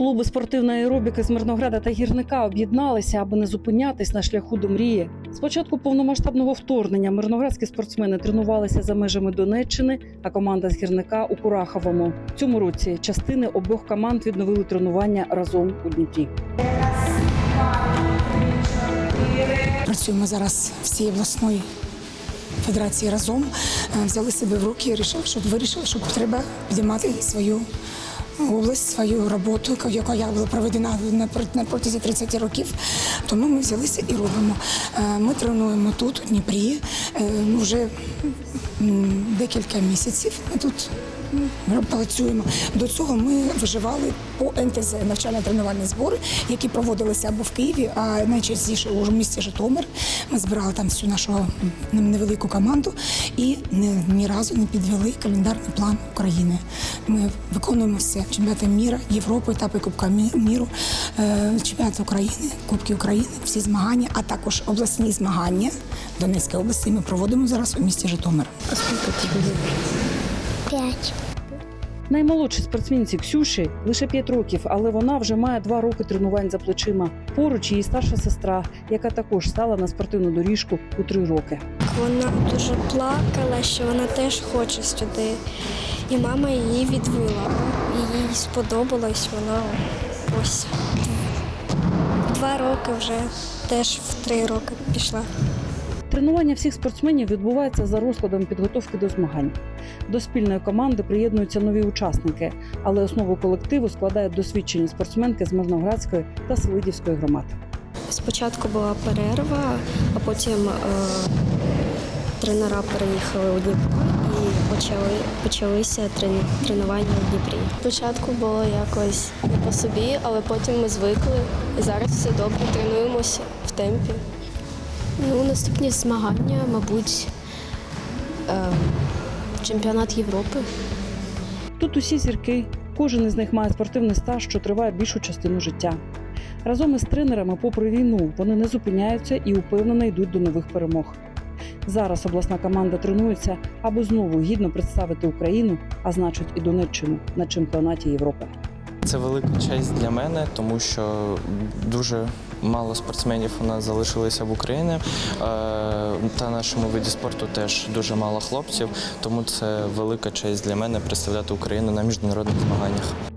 Клуби спортивної аеробіки з Мирнограда та гірника об'єдналися, аби не зупинятись на шляху до мрії. З початку повномасштабного вторгнення мирноградські спортсмени тренувалися за межами Донеччини, а команда з гірника у Кураховому. В цьому році частини обох команд відновили тренування разом у Дніпрі. Працюємо зараз всієї обласної федерації разом. Е, Взяли себе в руки і вирішили, що треба підіймати свою область, свою роботу, яка я була проведена на пр- на протязі 30 років. Тому ми взялися і робимо. Е, Ми тренуємо тут, у Дніпрі, е, вже декілька місяців. Ми тут працюємо. До цього ми виживали по НТЗ навчально-тренувальні збори, які проводилися або в Києві, а найчастіше у місті Житомир. Ми збирали там всю нашу невелику команду і ні, разу не підвели календарний план України. Ми виконуємо все: чемпіонати міра, Європи, етапи Кубка міру, е, чемпіонати України, Кубки України, всі змагання, а також обласні змагання Донецької області. Ми проводимо зараз у місті Житомир. П'ять. Наймолодшій спортсменці Ксюші лише 5 років, але вона вже має 2 роки тренувань за плечима. Поруч її старша сестра, яка також стала на спортивну доріжку у 3 роки. Вона дуже плакала, що вона теж хоче сюди. І мама її відвела. Їй сподобалось, вона ось два роки вже теж в три роки пішла. Тренування всіх спортсменів відбувається за розкладом підготовки до змагань. До спільної команди приєднуються нові учасники, але основу колективу складають досвідчені спортсменки з Мирноградської та Селидівської громад. Спочатку була перерва, а потім е, тренера переїхали у Дніпро і почали, почалися трен- тренування у Дніпрі. Спочатку було якось не по собі, але потім ми звикли. І зараз все добре, тренуємося в темпі. Ну, наступні змагання, мабуть, е, чемпіонат Європи. Тут усі зірки, кожен із них має спортивний стаж, що триває більшу частину життя. Разом із тренерами, попри війну, вони не зупиняються і упевнено йдуть до нових перемог. Зараз обласна команда тренується, аби знову гідно представити Україну, а значить і Донеччину на чемпіонаті Європи. Це велика честь для мене, тому що дуже мало спортсменів у нас залишилося в Україні. Е, Та нашому виді спорту теж дуже мало хлопців, тому це велика честь для мене представляти Україну на міжнародних змаганнях.